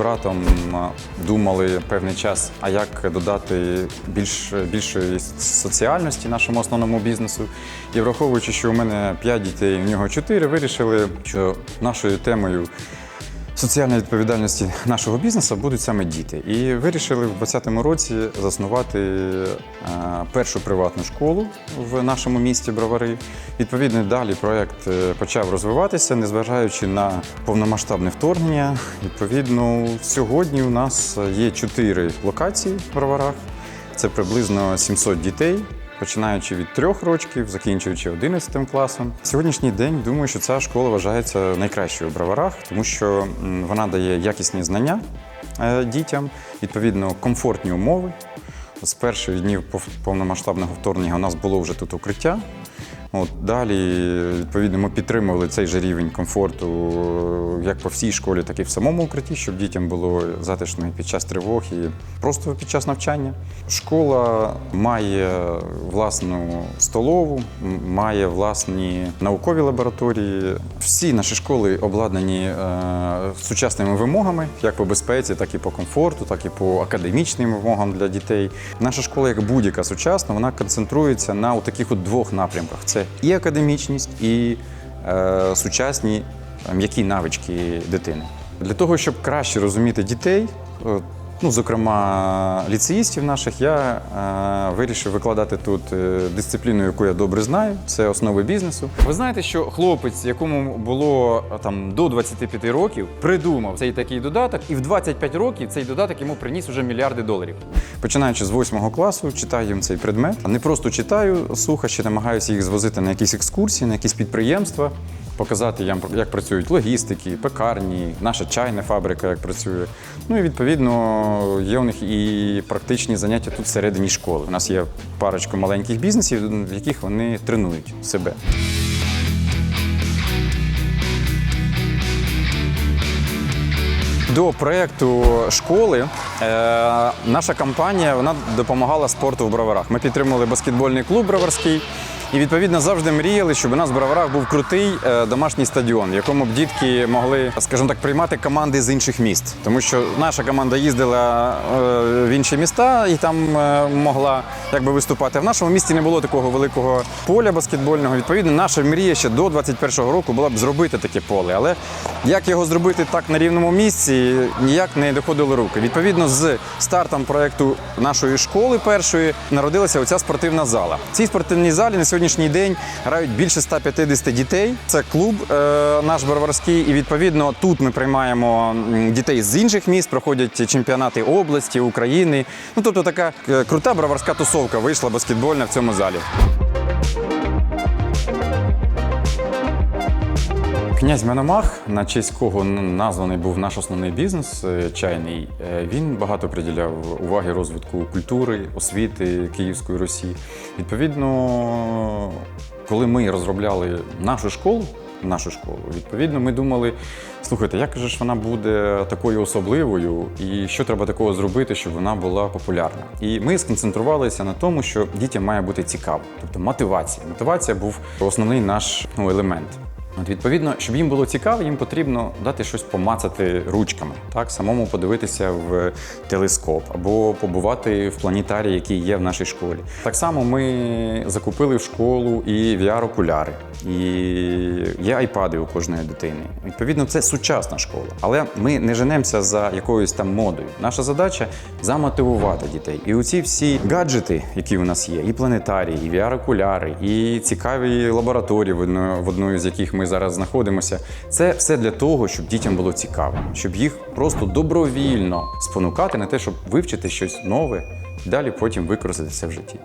Братом думали певний час, а як додати більш, більшої соціальності нашому основному бізнесу. І враховуючи, що у мене 5 дітей, у нього 4, вирішили, що нашою темою соціальної відповідальності нашого бізнесу будуть саме діти. І вирішили в 2020 році заснувати е, першу приватну школу в нашому місті Бровари. Відповідно, далі проект е, почав розвиватися, незважаючи на повномасштабне вторгнення. Відповідно, сьогодні у нас є чотири локації в Броварах. Це приблизно 700 дітей. Починаючи від трьох років, закінчуючи 11 класом. Сьогоднішній день думаю, що ця школа вважається найкращою в броварах, тому що вона дає якісні знання е, дітям, відповідно, комфортні умови. З перших днів пов- повномасштабного вторгнення у нас було вже тут укриття. От, далі, відповідно, ми підтримували цей же рівень комфорту е, як по всій школі, так і в самому укритті, щоб дітям було затишно і під час тривог, і просто під час навчання. Школа має власну столову, має власні наукові лабораторії. Всі наші школи обладнані е, сучасними вимогами, як по безпеці, так і по комфорту, так і по академічним вимогам для дітей. Наша школа, як будь-яка сучасна, вона концентрується на таких от двох напрямках: це і академічність, і е, сучасні е, м'які навички дитини. Для того, щоб краще розуміти дітей, е, ну, зокрема, ліцеїстів наших, я е, вирішив викладати тут е, дисципліну, яку я добре знаю. Це основи бізнесу. Ви знаєте, що хлопець, якому було там до 25 років, придумав цей такий додаток, і в 25 років цей додаток йому приніс уже мільярди доларів. Починаючи з 8 класу, читаю їм цей предмет. Не просто читаю сухо, ще намагаюся їх звозити на якісь екскурсії, на якісь підприємства показати їм, як працюють логістики, пекарні, наша чайна фабрика, як працює. Ну і відповідно є у них і практичні заняття тут всередині школи. У нас є парочка маленьких бізнесів, в яких вони тренують себе. До проєкту школи е, наша компанія вона допомагала спорту в броварах. Ми підтримували баскетбольний клуб броварський. І відповідно завжди мріяли, щоб у нас в броварах був крутий е, домашній стадіон, в якому б дітки могли, скажімо так, приймати команди з інших міст. Тому що наша команда їздила е, в інші міста і там е, могла якби виступати. В нашому місті не було такого великого поля баскетбольного. Відповідно, наша мрія ще до 21-го року була б зробити таке поле. Але як його зробити так на рівному місці, ніяк не доходило руки. Відповідно, з стартом проекту нашої школи першої народилася оця спортивна зала. Цій спортивній залі на сьогоднішній день грають більше 150 дітей. Це клуб е, наш Барварський, і відповідно тут ми приймаємо дітей з інших міст, проходять чемпіонати області, України. Ну тобто така е, крута броварська тусовка вийшла баскетбольна в цьому залі. Князь Мономах, на честь кого названий був наш основний бізнес е, чайний, е, він багато приділяв уваги розвитку культури, освіти Київської Русі. Відповідно, коли ми розробляли нашу школу, нашу школу, відповідно, ми думали, слухайте, як же ж вона буде такою особливою, і що треба такого зробити, щоб вона була популярна. І ми сконцентрувалися на тому, що дітям має бути цікаво, тобто мотивація. Мотивація був основний наш ну, елемент. От, відповідно, щоб їм було цікаво, їм потрібно дати щось помацати ручками, так самому подивитися в телескоп або побувати в планетарії, який є в нашій школі. Так само ми закупили в школу і VR-окуляри, і є айпади у кожної дитини. Відповідно, це сучасна школа. Але ми не женемося за якоюсь там модою. Наша задача замотивувати дітей. І оці всі гаджети, які у нас є, і планетарії, і VR-окуляри, і цікаві лабораторії, в одної з яких ми зараз знаходимося. Це все для того, щоб дітям було цікаво, щоб їх просто добровільно спонукати на те, щоб вивчити щось нове і далі потім використати це в житті.